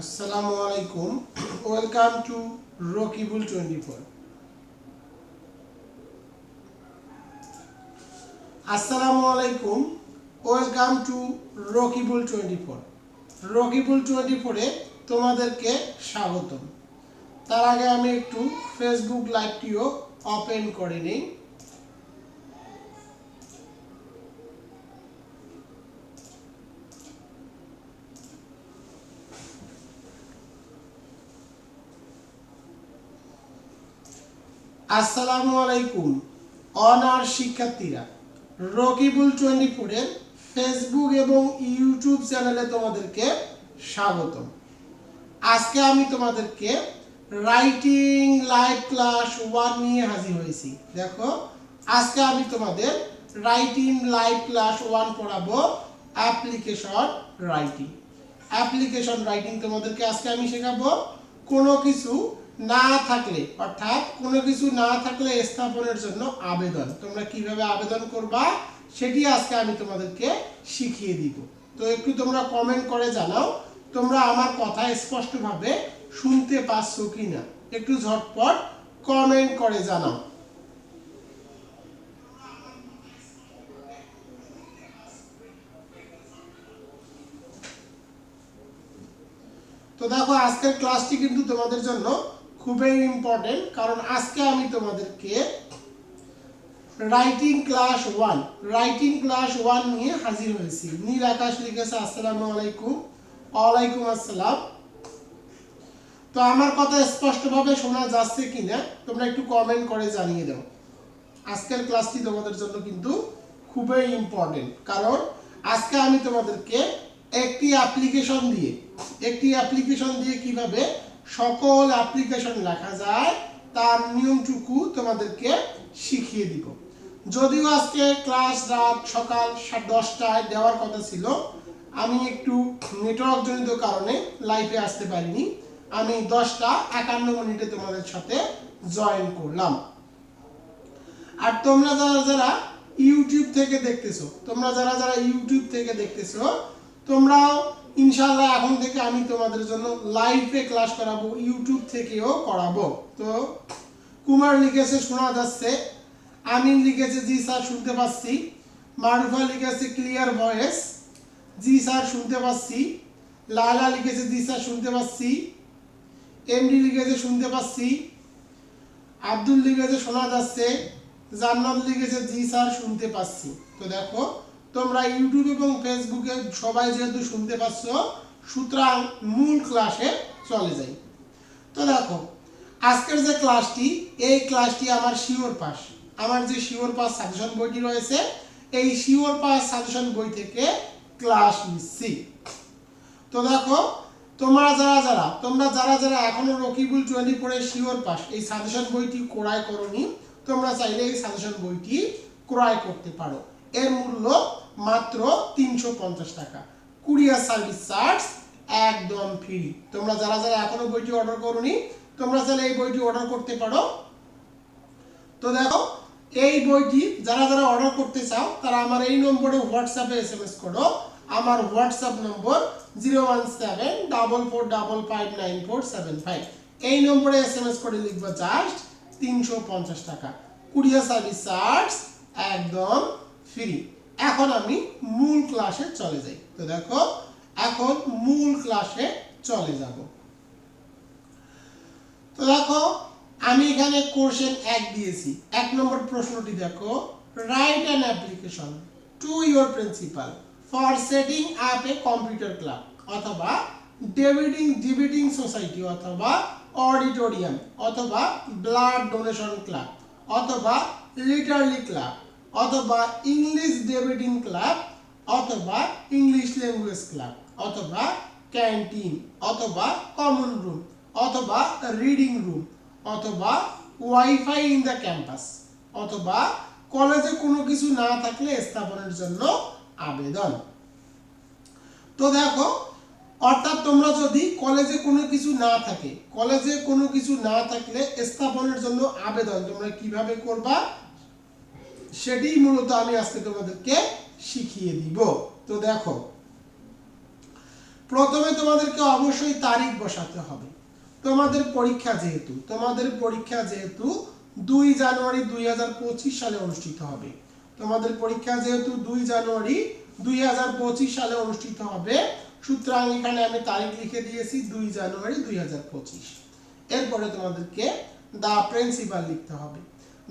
আসসালামু আলাইকুম। Welcome to Rakibul twenty four আসসালামু আলাইকুম। Welcome to Rakibul twenty four Rakibul twenty ফোরে তোমাদেরকে স্বাগতম। তার আগে আমি একটু ফেসবুক লাইভটিও ওপেন করে নিই। আসসালামু আলাইকুম। অনার শিক্ষার্থীরা রকিবুল টোয়েন্টি ফোরের ফেসবুক এবং ইউটিউব চ্যানেলে তোমাদেরকে স্বাগতম। আজকে আমি তোমাদেরকে রাইটিং লাইভ ক্লাস ওয়ান নিয়ে হাজির হয়েছি। দেখো, আজকে আমি তোমাদের রাইটিং লাইভ ক্লাস ওয়ান পড়াবো অ্যাপ্লিকেশন রাইটিং। অ্যাপ্লিকেশন রাইটিং তোমাদেরকে আজকে আমি শেখাবো। কোনো কিছু না থাকলে, অর্থাৎ কোনো কিছু না থাকলে স্থাপনের জন্য আবেদন। তোমরা কীভাবে আবেদন করবা, সেটি আজকে আমি তোমাদেরকে শিখিয়ে দিব। তো একটু তোমরা কমেন্ট করে জানাও, তোমরা আমার কথা স্পষ্টভাবে শুনতে পাচ্ছ কিনা। একটু ঝটপট কমেন্ট করে জানাও। তো দেখো, আজকের ক্লাসটি কিন্তু তোমাদের জন্য খুবই ইম্পর্টেন্ট কারণ আজকে আমি তোমাদেরকে writing class one writing class one নিয়ে হাজির হয়েছি। নীল আকাশ লিখেছে, আসসালামু আলাইকুম। ওয়ালাইকুম আসসালাম। তো আমার কথা স্পষ্টভাবে শোনা যাচ্ছে কিনা, তোমরা একটু কমেন্ট করে জানিয়ে দাও। আজকের ক্লাসটি তোমাদের জন্য কিন্তু খুবই ইম্পর্টেন্ট কারণ আজকে আমি তোমাদেরকে একটি অ্যাপ্লিকেশন দিয়ে, একটি অ্যাপ্লিকেশন দিয়ে কীভাবে সকল অ্যাপ্লিকেশন লেখা যায়, তার নিয়মটুকু তোমাদেরকে শিখিয়ে দিব। যদিও আজকে ক্লাস রাত সকাল দশটায় দেওয়ার কথা ছিল, আমি একটু নেটওয়ার্ক জনিত কারণে লাইভে আসতে পারিনি। আমি দশটা একান্ন মিনিটে তোমাদের সাথে জয়েন করলাম। আর তোমরা যারা যারা ইউটিউব থেকে দেখতেছো, তোমরা যারা যারা ইউটিউব থেকে দেখতেছো তোমরাও ইনশাল্লাহ এখন থেকে আমি তোমাদের জন্য লাইভে ক্লাস করাবো ইউটিউব থেকেও করাবো। তো কুমার লিখেছে, শোনা যাচ্ছে। আমিন লিখেছে, জি স্যার, শুনতে পাচ্ছি। মারুফা লিখেছে ক্লিয়ার ভয়েস জি স্যার, শুনতে পাচ্ছি। লালা লিখেছে, জি স্যার, শুনতে পাচ্ছি। এমডি লিখেছে, শুনতে পাচ্ছি। আব্দুল লিখেছে, শোনা যাচ্ছে। জান্নাত লিখেছে, জি স্যার, শুনতে পাচ্ছি। তো দেখো তোমরা ইউটিউব এবং ফেসবুকে সবাই যেহেতু শুনতে পাচ্ছ, সুতরাং মূল ক্লাসে চলে যাই। তো দেখো, আজকের যে ক্লাসটি এই ক্লাসটি আমার শিওর পাস আমার যে শিওর পাস সাজেশন বইটি রয়েছে, এই শিওর পাস সাজেশন বই থেকে ক্লাস নিচ্ছি। তো দেখো, তোমরা যারা যারা, তোমরা যারা যারা এখনও রকিবুল টোয়েন্টি ফোরে শিওর পাস এই সাজেশন বইটি ক্রয় করনি, তোমরা চাইলে এই সাজেশন বইটি ক্রয় করতে পারো। এর মূল্য মাত্র তিনশো পঞ্চাশ টাকা। কুরিয়ার সার্ভিস চার্জ একদম ফ্রি। তোমরা যারা যারা এখনও বইটি অর্ডার করনি, তোমরা চাইলে এই বইটি অর্ডার করতে পারো। তো দেখো, এই বইটি যারা যারা অর্ডার করতে চাও, তারা আমার এই নম্বরে হোয়াটসঅ্যাপে এস এম এস করো। আমার WhatsApp number zero one seven double four double five nine four seven five. এই নম্বরে এস এম এস করে লিখব জাস্ট তিনশো পঞ্চাশ টাকা। কুরিয়ার সার্ভিস চার্জ একদম ফ্রি। এখন আমি মূল ক্লাসে চলে যাই। তো দেখো, এখন মূল ক্লাসে চলে যাব। তো দেখো, আমি এখানে কোশ্চেন এক দিয়েছি। এক নম্বর প্রশ্নটি দেখো write an application to your principal for setting up a computer club অথবা ডেভিডিং ডিবিটিং সোসাইটি অথবা অডিটোরিয়াম অথবা ব্লাড ডোনেশন ক্লাব অথবা লিটারলি ক্লাব অথবা ইংলিশ ডেবিটিং ক্লাব অথবা ইংলিশ ল্যাঙ্গুয়েজ ক্লাব অথবা ক্যান্টিন অথবা কমন রুম অথবা রিডিং রুম অথবা ওয়াইফাই ইন দ্য ক্যাম্পাস অথবা কলেজে কোনো কিছু না থাকলে স্থাপনের জন্য আবেদন। তো দেখো, অর্থাৎ তোমরা যদি কলেজে কোনো কিছু না থাকে কলেজে কোনো কিছু না থাকলে স্থাপনের জন্য আবেদন, তোমরা কীভাবে করবা? সেটি মূলত আমি আজকে তোমাদেরকে শিখিয়ে দিব। তো দেখো, প্রথমে তোমাদেরকে অবশ্যই তারিখ বসাতে হবে। তোমাদের পরীক্ষা যেহেতু, তোমাদের পরীক্ষা যেহেতু দুই জানুয়ারি দুই সালে অনুষ্ঠিত হবে। তোমাদের পরীক্ষা যেহেতু দুই জানুয়ারি দুই হাজার পঁচিশ সালে অনুষ্ঠিত হবে, সুতরাং এখানে আমি তারিখ লিখে দিয়েছি দুই জানুয়ারি দুই হাজার পঁচিশ। এরপরে তোমাদেরকে দা প্রিন্সিপাল লিখতে হবে।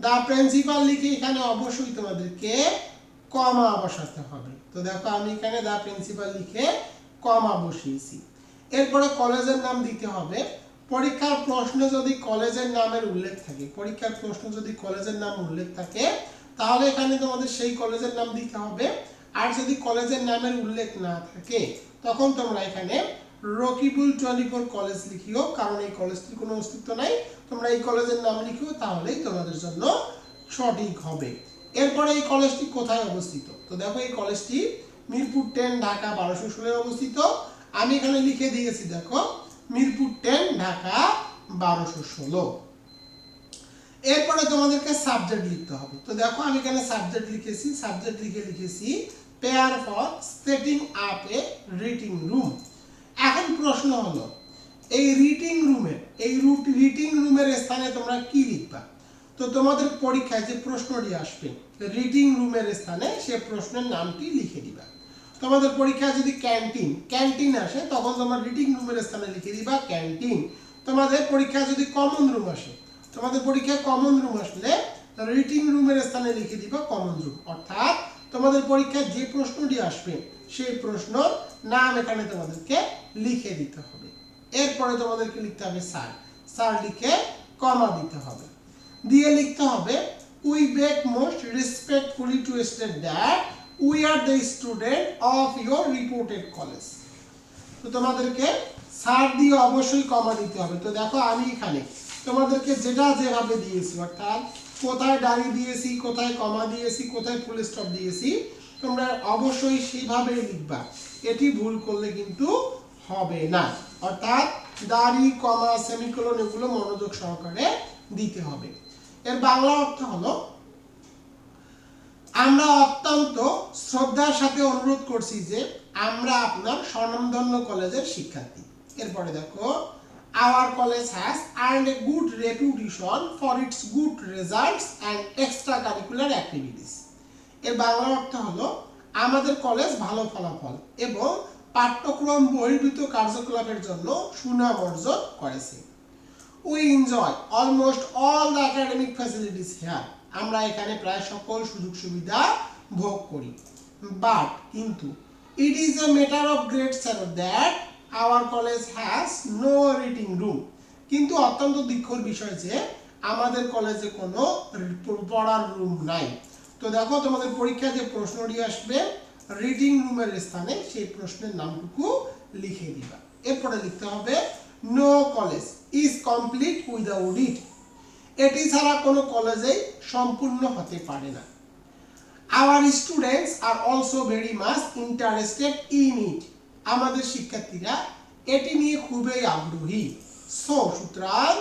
দা প্রিন্সিপাল লিখে এখানে অবশ্যই তোমাদেরকে কমা বসাতে হবে। তো দেখো আমি এখানে দা প্রিন্সিপাল লিখে কমা বসিয়েছি। এরপরে কলেজের নাম দিতে হবে। পরীক্ষার প্রশ্নে যদি কলেজের নামের উল্লেখ থাকে, পরীক্ষার প্রশ্ন যদি কলেজের নাম উল্লেখ থাকে, তাহলে এখানে তোমাদের সেই কলেজের নাম দিতে হবে। আর যদি কলেজের নামের উল্লেখ না থাকে, তখন তোমরা এখানে রকিবুল ফোর কলেজ লিখিও, কারণ এই কলেজটির কোনো অস্তিত্ব নাই। তোমরা এই কলেজের নাম লিখিও, তাহলেই তোমাদের জন্য সঠিক হবে। এরপরে এই কলেজটি কোথায় অবস্থিত? তো দেখো এই কলেজটি মিরপুর টেন ঢাকা বারোশো ষোলোয় অবস্থিত। আমি এখানে লিখে দিয়েছি, দেখো, মিরপুর টেন ঢাকা বারোশো ষোলো। এরপরে তোমাদেরকে সাবজেক্ট লিখতে হবে। তো দেখো, আমি এখানে সাবজেক্ট লিখেছি সাবজেক্ট লিখে লিখেছি prayer for setting up a reading room এখন প্রশ্ন হলো, এই রিটিং রুমের এই রিটিং রুমের স্থানে তোমরা কি লিখবা? তো তোমাদের পরীক্ষায় যে প্রশ্নটি আসবে রিডিং রুমের স্থানে সে প্রশ্নের নামটি লিখে দিবা। তোমাদের পরীক্ষায় যদি ক্যান্টিন ক্যান্টিন আসে, তখন তোমরা রিডিং রুমের স্থানে লিখে দিবা ক্যান্টিন তোমাদের পরীক্ষায় যদি কমন রুম আসে, তোমাদের পরীক্ষায় কমন রুম আসলে রিডিং রুমের স্থানে লিখে দিবা কমন রুম অর্থাৎ তোমাদের পরীক্ষায় যে প্রশ্নটি আসবে, সেই প্রশ্ন নাম এখানে তোমাদেরকে লিখে দিতে হবে। এরপরে তোমাদেরকে লিখতে হবে স্যার। স্যার লিখে কমা দিতে হবে। দিয়ে লিখতে হবে we beg most respectfully to state that we are the student of your reported college তো তোমাদেরকে সার দিয়ে অবশ্যই কমা দিতে হবে। তো দেখো আমি এখানে তোমাদেরকে যেটা যেভাবে দিয়েছি, অর্থাৎ কোথায় দাড়ি দিয়েছি, কোথায় কমা দিয়েছি, কোথায় ফুল স্টপ দিয়েছি, তোমরা অবশ্যই সেইভাবে লিখবা। এটি ভুল করলে কিন্তু হবে না। অর্থাৎ দাড়ি কমা সেমিকোলন এগুলো মনোযোগ সহকারে দিতে হবে। এর বাংলা অর্থ হলো, আমরা অত্যন্ত শ্রদ্ধার সাথে অনুরোধ করছি যে আমরা আপনার স্বনামধন্য কলেজের শিক্ষার্থী। এরপরে দেখো our college has earn a good reputation for its good results and extra curricular activities এর বাংলা অর্থ হলো, আমাদের কলেজ ভালো ফলাফল এবং পাঠ্যক্রম বহির্ভূত কার্যকলাপের জন্য সুনাম অর্জন করেছে। We enjoy almost all the academic facilities here আমরা এখানে প্রায় সকল সুযোগ সুবিধা ভোগ করি। বাট কিন্তু it is a matter of great sorrow that our college has no reading room কিন্তু অত্যন্ত দুঃখর বিষয় যে, আমাদের কলেজে কোনো পড়ার রুম নাই। তো দেখো, তোমাদের পরীক্ষায় যে প্রশ্নটি আসবে রিডিং রুমের স্থানে সেই প্রশ্নের নামটুকু লিখে দিবা। এরপরে লিখতে হবে no college is complete without it এটি ছাড়া কোনো কলেজেই সম্পূর্ণ হতে পারে না। Our students are also very much interested in it আমাদের শিক্ষার্থীরা এটি নিয়ে খুবই আগ্রহী। সো সুতরাং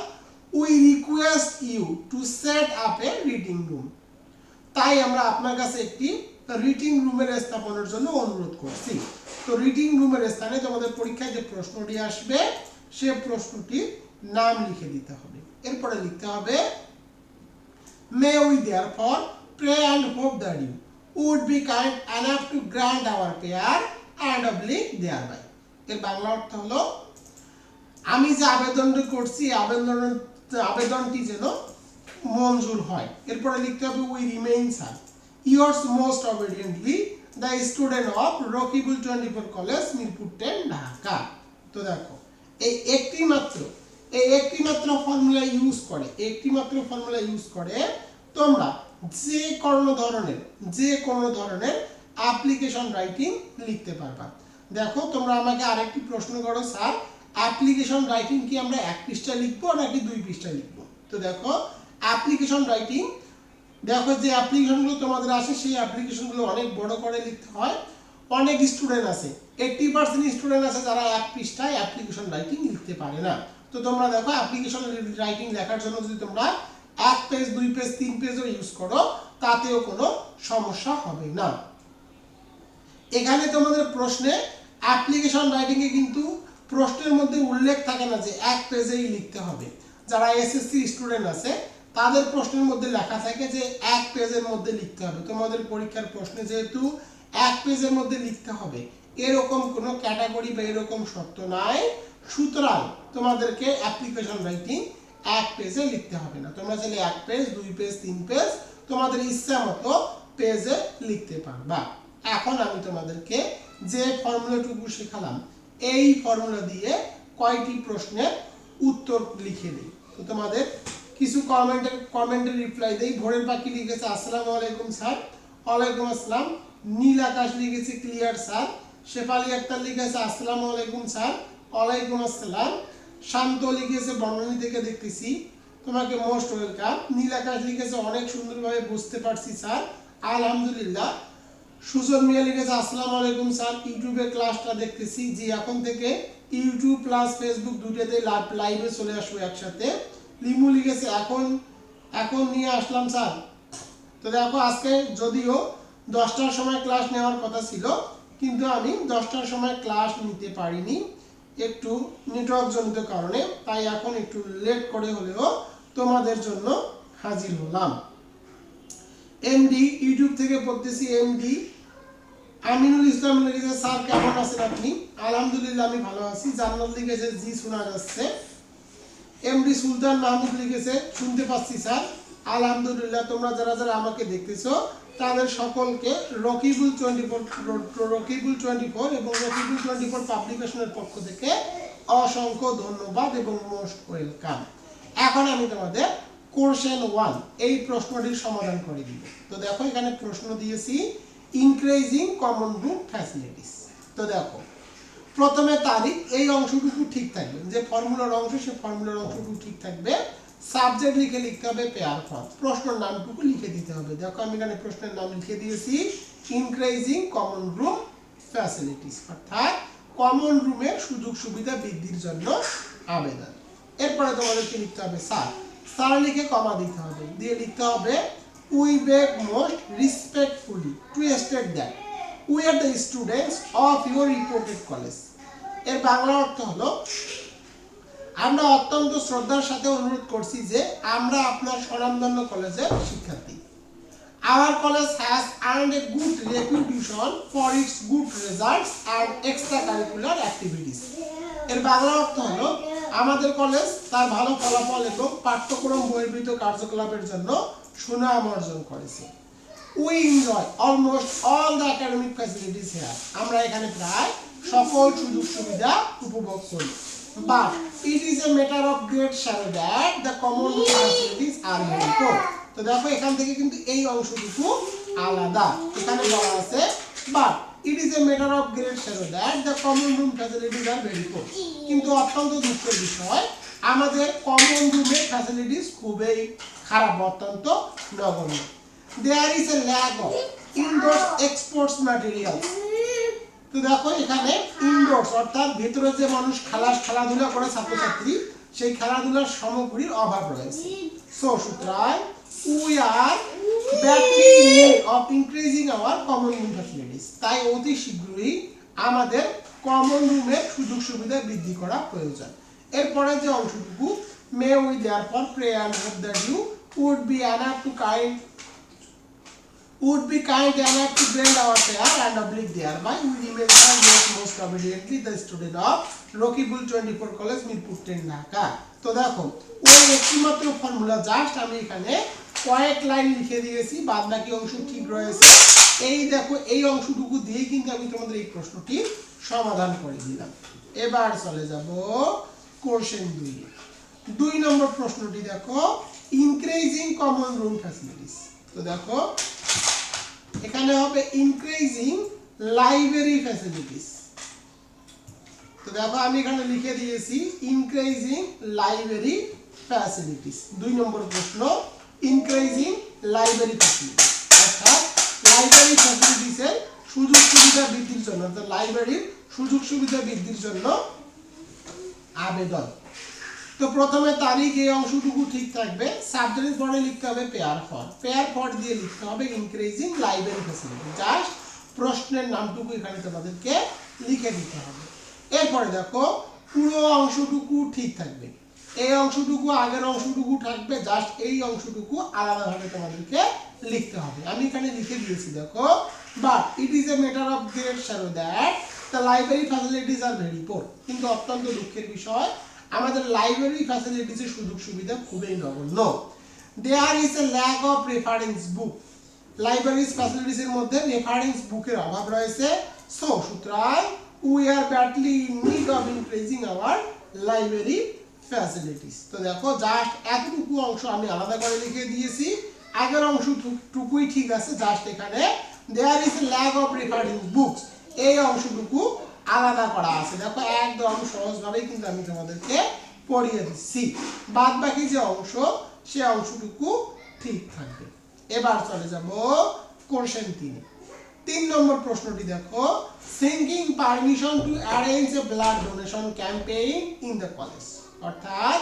we request you to set up a reading room তাই আমরা আপনার কাছে একটি রিডিং রুমের স্থাপনের জন্য অনুরোধ করছি। তো রিডিং রুমের স্থানে তোমাদের পরীক্ষায় যে প্রশ্নটি আসবে, সে প্রশ্নটির নাম লিখে দিতে হবে। এরপরে লিখতে হবে may we therefore pray and hope that you would be kind enough to grant our prayer and oblige thereby এর বাংলা অর্থ হলো, আমি যে আবেদনটি করছি আবেদন আবেদনটি যেন মঞ্জুর হয়। এরপরে লিখতে হবে we remain sir yours most obediently the student of Rakibul twenty four college Mirpur ten Dhaka তো দেখো এই একটি মাত্র এই একটি মাত্র ফর্মুলা ইউজ করে একটি মাত্র ফর্মুলা ইউজ করে তোমরা যে কোনো ধরনের, যে কোনো ধরনের অ্যাপ্লিকেশন রাইটিং লিখতে পারবা। দেখো, তোমরা আমাকে আরেকটি প্রশ্ন করো, স্যার অ্যাপ্লিকেশন রাইটিং কি আমরা এক পৃষ্ঠা লিখব নাকি দুই পৃষ্ঠা লিখব? তো দেখো অ্যাপ্লিকেশন রাইটিং দেখো যে অ্যাপ্লিকেশনগুলো তোমাদের আসে, সেই অ্যাপ্লিকেশনগুলো অনেক বড় করে লিখতে হয়। অনেক স্টুডেন্ট আছে এইটটি পার্সেন্ট স্টুডেন্ট আছে যারা এক পৃষ্ঠায় অ্যাপ্লিকেশন রাইটিং লিখতে পারে না। তো তোমরা দেখো অ্যাপ্লিকেশন রাইটিং লেখার জন্য যদি তোমরা এক পেজ দুই পেজ তিন পেজও ইউজ করো, তাতেও কোনো সমস্যা হবে না। এখানে তোমাদের প্রশ্নে অ্যাপ্লিকেশন রাইটিংয়ে কিন্তু প্রশ্নের মধ্যে উল্লেখ থাকে না যে এক পেজেই লিখতে হবে। যারা এসএসসি স্টুডেন্ট আছে তাদের প্রশ্নের মধ্যে লেখা থাকে যে এক পেজের মধ্যে লিখতে হবে। তোমাদের পরীক্ষার প্রশ্নে যেহেতু এক পেজের মধ্যে লিখতে হবে, এরকম কোনো ক্যাটাগরি বা এরকম শর্ত নাই। সুতরাং তোমাদেরকে অ্যাপ্লিকেশন রাইটিং এক পেজে লিখতে হবে না। তোমরা চাইলে এক পেজ, দুই পেজ, তিন পেজ তোমাদের ইচ্ছা মতো পেজে লিখতে পারবা। এখন আমি তোমাদেরকে যে ফর্মুলাটুকু শেখালাম, এই ফর্মুলা দিয়ে কয়টি প্রশ্নের উত্তর লিখে দিই। তো তোমাদের কিছু কমেন্টের কমেন্টের রিপ্লাই দেই। ভোরের পাখি লিখেছে, আসসালামু আলাইকুম, স্যার। ওয়ালাইকুম আসসালাম। নীল আকাশ লিখেছে, ক্লিয়ার, স্যার। শেফালি আক্তার লিখেছে, আসসালামু আলাইকুম, স্যার। ওয়ালাইকুম আসসালাম। শান্ত লিখেছে বর্ণনী থেকে দেখতেছি। তোমাকে মোস্ট ওয়েলকাম নীল আকাশ লিখেছে, অনেক সুন্দরভাবে বুঝতে পারছি, স্যার। আলহামদুলিল্লাহ। সুজন মিয়া লিখেছে, আসসালামু আলাইকুম, স্যার। ইউটিউবে ক্লাসটা দেখতেছি। জি, এখন থেকে ইউটিউব প্লাস ফেসবুক দুটোতে লাইভে চলে আসব একসাথে। লিমু লিখেছে, এখন এখন নিয়ে আসলাম স্যার। তো দেখো, আজকে যদিও দশটার সময় ক্লাস নেওয়ার কথা ছিল, কিন্তু আমি দশটার সময় ক্লাস নিতে পারিনি একটু নেটওয়ার্কজনিত কারণে, তাই এখন একটু লেট করে হলেও তোমাদের জন্য হাজির হলাম। এমডি ইউটিউব থেকে পড়তেছি এমডি আমিনুল ইসলাম লিখেছে, স্যার, কেমন আছেন আপনি? আলহামদুলিল্লাহ, আমি ভালো আছি। জান্নাত লিখেছে, জি, শোনা যাচ্ছে। এমডি সুলতান মাহমুদ লিখেছে, শুনতে পাচ্ছি, স্যার। আলহামদুলিল্লাহ, তোমরা যারা যারা আমাকে দেখতেছো, তাদের সকলকে Rakibul twenty four, Rakibul twenty four এবং রকিবুল টোয়েন্টি ফোর পাবলিকেশনের পক্ষ থেকে অসংখ্য ধন্যবাদ এবং মোস্ট ওয়েলকাম। এখন আমি তোমাদের কোশ্চেন ওয়ান, এই প্রশ্নটির সমাধান করে দিব। তো দেখো, এখানে প্রশ্ন দিয়েছি, ইনক্রিজিং কমন রুম ফ্যাসিলিটিস। তো দেখো প্রথমে তারিখ, এই অংশটুকু ঠিক থাকবে। যে ফর্মুলার অংশ, সে ফর্মুলার অংশটুকু ঠিক থাকবে। সাবজেক্ট লিখে লিখতে হবে পেয়ার ফর্ম প্রশ্নের নামটুকু লিখে দিতে হবে। দেখো, আমি এখানে প্রশ্নের নাম লিখে দিয়েছি। ইনক্রিজিং কমন রুম ফ্যাসিলিটিস অর্থাৎ কমন রুমের সুযোগ সুবিধা বৃদ্ধির জন্য আবেদন। এরপরে তোমাদেরকে লিখতে হবে? স্যার স্যার লিখে কমা দিতে হবে। দিয়ে লিখতে হবে we beg most respectfully to state that. We are the students of your reported কলেজের বাংলা অর্থ হলো, আমরা অত্যন্ত শ্রদ্ধার সাথে অনুরোধ করছি যে আমরা আপনার স্বনামধন্য কলেজের শিক্ষার্থী। Our college college has earned good good for for good results results extra curricular activities এর বাংলা অর্থ হলো, আমাদের কলেজ তার ভালো ফলাফল এবং পাঠ্যক্রম বহির্ভূত কার্যকলাপের জন্য সুনাম অর্জন করেছে। We enjoy almost all the here আমরা এখানে প্রায় সকল সুযোগ সুবিধা উপভোগ করি। It is a that the common are তো দেখো, এখান থেকে কিন্তু এই আলাদা। এখানে আছে it is a of that the room very কিন্তু অত্যন্ত দুঃখের বিষয়, আমাদের কমন রুমের ফ্যাসিলিটিস খুবই খারাপ, অত্যন্ত নগণ্য। There is a lack of indoor exports materials তো দেখো এখানে ইনডোরস অর্থাৎ ভেতরে যে মানুষ খেলা খেলাধুলা করে ছাত্রছাত্রী, সেই খেলাধুলার সামগ্রীর অভাব রয়েছে। সো সুতরাং we are badly need of increasing our common room facilities তাই অতি শীঘ্রই আমাদের কমন রুমের সুযোগ সুবিধা বৃদ্ধি করা প্রয়োজন। এরপরে যে অংশটুকু may we therefore pray and hope that you would be enough to kind would be kind enough to bend our pair and oblique thereby we remain yes most obediently the student of Rakibul twenty four college Mirpur ten Dhaka তো দেখো ওই একটিমাত্র formula just আমি এখানে কয়েক line লিখে দিয়েছি, বাদ বাকি অংশ ঠিক রয়েছে। এই দেখো, এই অংশটুকু দিয়ে কিন্তু আমি তোমাদের এই প্রশ্নটি সমাধান করে দিলাম। এবার চলে যাব কোশ্চেন দুই। দুই নম্বর প্রশ্নটি দেখো ইনক্রিজিং কমন রুম ফ্যাসিলিটিস তো দেখো এখানে হবে ইনক্রিজিং লাইব্রেরি ফ্যাসিলিটিস তো দেখো, আমি এখানে লিখে দিয়েছি ইনক্রিজিং লাইব্রেরি ফ্যাসিলিটিস দুই নম্বর প্রশ্ন ইনক্রিজিং লাইব্রেরি ফ্যাসিলিটিস অর্থাৎ লাইব্রেরি ফ্যাসিলিটিসের সুযোগ সুবিধা বৃদ্ধির জন্য, অর্থাৎ লাইব্রেরির সুযোগ সুবিধা বৃদ্ধির জন্য আবেদন। তো প্রথমে তারিখ এই অংশটুকু ঠিক থাকবে। সাবজেক্টের পরে লিখতে হবে পেয়ার ফর পেয়ার ফর দিয়ে লিখতে হবে ইনক্রিজিং লাইব্রেরি ফ্যাসিলিটি জাস্ট প্রশ্নের নামটুকু এখানে তোমাদেরকে লিখে দিতে হবে। এরপরে দেখো, পুরো অংশটুকু ঠিক থাকবে। এই অংশটুকু, আগের অংশটুকু থাকবে জাস্ট এই অংশটুকু আলাদাভাবে তোমাদেরকে লিখতে হবে। আমি এখানে লিখে দিয়েছি, দেখো। But it is a matter of great sorrow that the library facilities are very poor কিন্তু অত্যন্ত দুঃখের বিষয় আমাদের লাইব্রেরি ফ্যাসিলিটিসের সুযোগ সুবিধা খুবই নগণ্য। There is a lack of reference book libraries ফ্যাসিলিটিসের মধ্যে রেফারেন্স বুকের অভাব রয়েছে। সো সুতরাং we are badly in need of increasing our library facilities তো দেখো জাস্ট এতটুকু অংশ আমি আলাদা করে লিখে দিয়েছি। আগের অংশটুকুই ঠিক আছে জাস্ট এখানে। There is a lack of reference books এই অংশটুকু আলাদা করা আছে। দেখো একদম সহজভাবেই কিন্তু আমি তোমাদেরকে পড়িয়ে দিচ্ছি। বাদ বাকি যে অংশ, সে অংশটুকু ঠিক থাকবে। এবার চলে যাব কোশ্চেন তিনে। তিন নম্বর প্রশ্নটি দেখো। Seeking permission to arrange a blood donation campaign in the college অর্থাৎ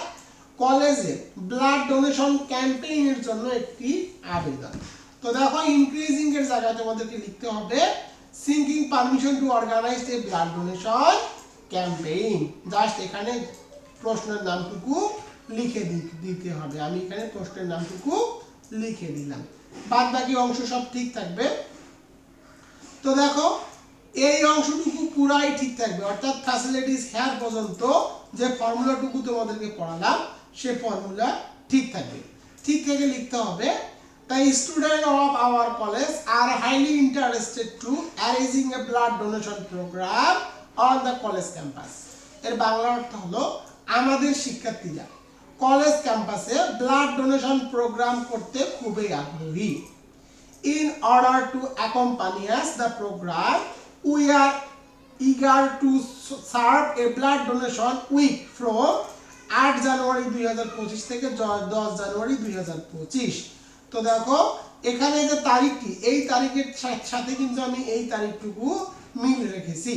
কলেজে ব্লাড ডোনেশন ক্যাম্পেইনের জন্য একটি আবেদন। তো দেখো ইনক্রিজিং এর জায়গায় তোমাদেরকে লিখতে হবে seeking permission to organise a blood donation campaign just এখানে প্রশ্নের নামটুকু লিখে দিতে হবে। আমি এখানে প্রশ্নের নামটুকু লিখে দিলাম। বাদ বাকি অংশ সব ঠিক থাকবে? তো দেখো, এই অংশটুকু পুরাই ঠিক থাকবে। অর্থাৎ ফ্যাসিলিটিস হ্যার পর্যন্ত যে ফর্মুলাটুকু তোমাদেরকে পড়ালাম, সে ফর্মুলা ঠিক থাকবে। ঠিক থেকে লিখতে হবে The student of our college are highly interested to arranging a blood donation program on the college campus. এর বাংলা অর্থ হলো আমাদের শিক্ষার্থীরা কলেজ ক্যাম্পাসে ব্লাড ডোনেশন প্রোগ্রাম করতে খুবই আগ্রহী order to accompany us the program, we are eager to serve a blood donation week from আট জানুয়ারি দুই হাজার পঁচিশ থেকে দশ জানুয়ারি দুই হাজার পঁচিশ তো দেখো, এখানে যে তারিখটি, এই তারিখের সাথে কিন্তু আমি এই তারিখটুকু মিল রেখেছি।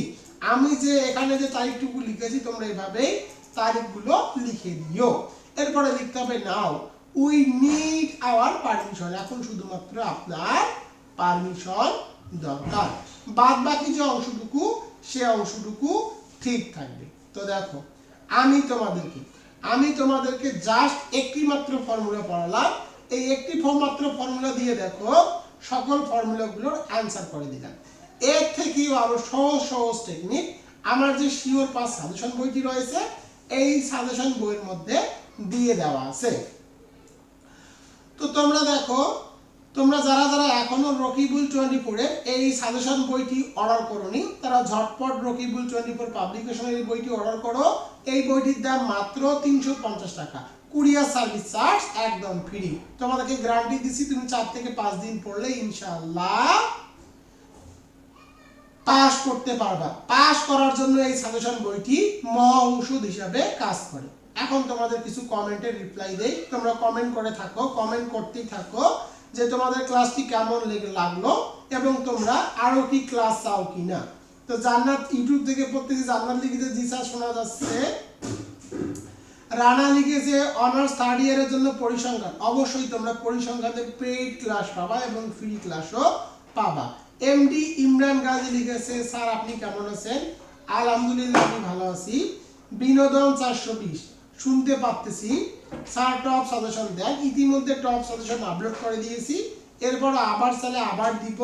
আমি যে এখানে যে তারিখটুকু লিখেছি, তোমরা এভাবেই তারিখগুলো লিখে দিও এরপরে লিখতে হবে, now we need our permission এখন শুধুমাত্র আপনার পারমিশন দরকার। বাদ বাকি যে অংশটুকু, সে অংশটুকু ঠিক থাকবে। তো দেখো, আমি তোমাদেরকে আমি তোমাদেরকে জাস্ট একটি মাত্র ফর্মুলা পড়ালাম। এই একটি ফর্ম মাত্র ফর্মুলা দিয়ে দেখো, সকল ফর্মুলাগুলোর অ্যান্সার করে দিলাম। এর থেকেও আরও সহজ সহজ টেকনিক আমার যে শিওর পাস সাজেশন বইটি রয়েছে, এই সাজেশন বইয়ের মধ্যে দিয়ে দেওয়া আছে। তো তোমরা দেখো, তোমরা যারা যারা এখনও রকিবুল টোয়েন্টি ফোরের এই সাজেশন বইটি অর্ডার করোনি, তারা ঝটপট রকিবুল টোয়েন্টি ফোর পাবলিকেশনের বইটি অর্ডার করো। এই বইটির দাম মাত্র তিনশো পঞ্চাশ টাকা। কুরিয়ার সার্ভিস চার্জ একদম ফ্রি। তোমাদেরকে গ্যারান্টি দিচ্ছি তুমি চার থেকে পাঁচ দিন পড়লে ইনশাল্লাহ পাস করতে পারবা। পাস করার জন্য এই সাজেশন বইটি মহা ঔষধ হিসাবে কাজ করে। এখন তোমাদের কিছু কমেন্টের রিপ্লাই দেই। তোমরা কমেন্ট করে থাকো কমেন্ট করতেই থাকো যে তোমাদের ক্লাসটি কেমন লেগে লাগল এবং তোমরা আরও কি ক্লাস চাও কিনা। তো জান্নাত, ইউটিউব থেকে প্রত্যেকে জান্নাত লিখেছে জি স্যার শোনা যাচ্ছে। রানা লিখেছে অনার্স থার্ড ইয়ারের জন্য পরিসংখ্যান। অবশ্যই তোমরা পরিসংখ্যানের পেইড ক্লাস পাবা এবং ফ্রি ক্লাসও পাবা। এমডি ইমরান গাজী লিখেছে, স্যার, আপনি কেমন আছেন? আলহামদুলিল্লাহ, আমি ভালো আছি। বিনোদন চারশো বিশ। শুনতে পারতেছি। স্যার টপ সাজেশন দেন। ইতিমধ্যে টপ সাজেশন আপলোড করে দিয়েছি। এরপর আবার চালে আবার দিব।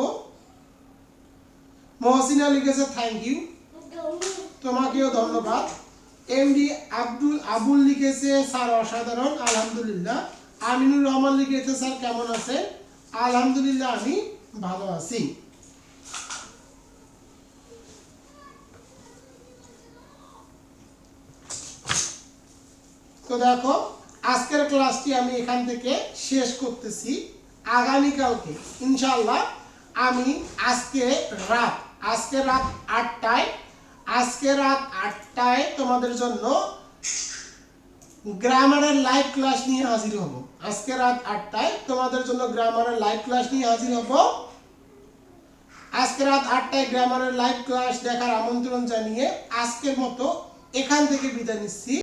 মহসিনা লিখেছে থ্যাংক ইউ তোমাকেও ধন্যবাদ। এমডি আব্দুল আবুল লিখেছে, স্যার অসাধারণ, আলহামদুলিল্লাহ। আমিনুর রহমান লিখেছে, স্যার কেমন আছে? আলহামদুলিল্লাহ, আমি ভালো আছি। তো দেখো, আজকের ক্লাসটি আমি এখান থেকে শেষ করতেছি। আগামীকালকে ইনশাল্লাহ আমি আজকে রাত আজকে রাত আটটায় আজকে রাত আটটায় তোমাদের জন্য গ্রামারের লাইভ ক্লাস নিয়ে হাজির হব। আজকে রাত আটটায় তোমাদের জন্য গ্রামারের লাইভ ক্লাস নিয়ে হাজির হব। আজকে রাত আটটায় গ্রামারের লাইভ ক্লাস দেখার আমন্ত্রণ জানিয়ে আজকের মতো এখান থেকে বিদায় নিচ্ছি।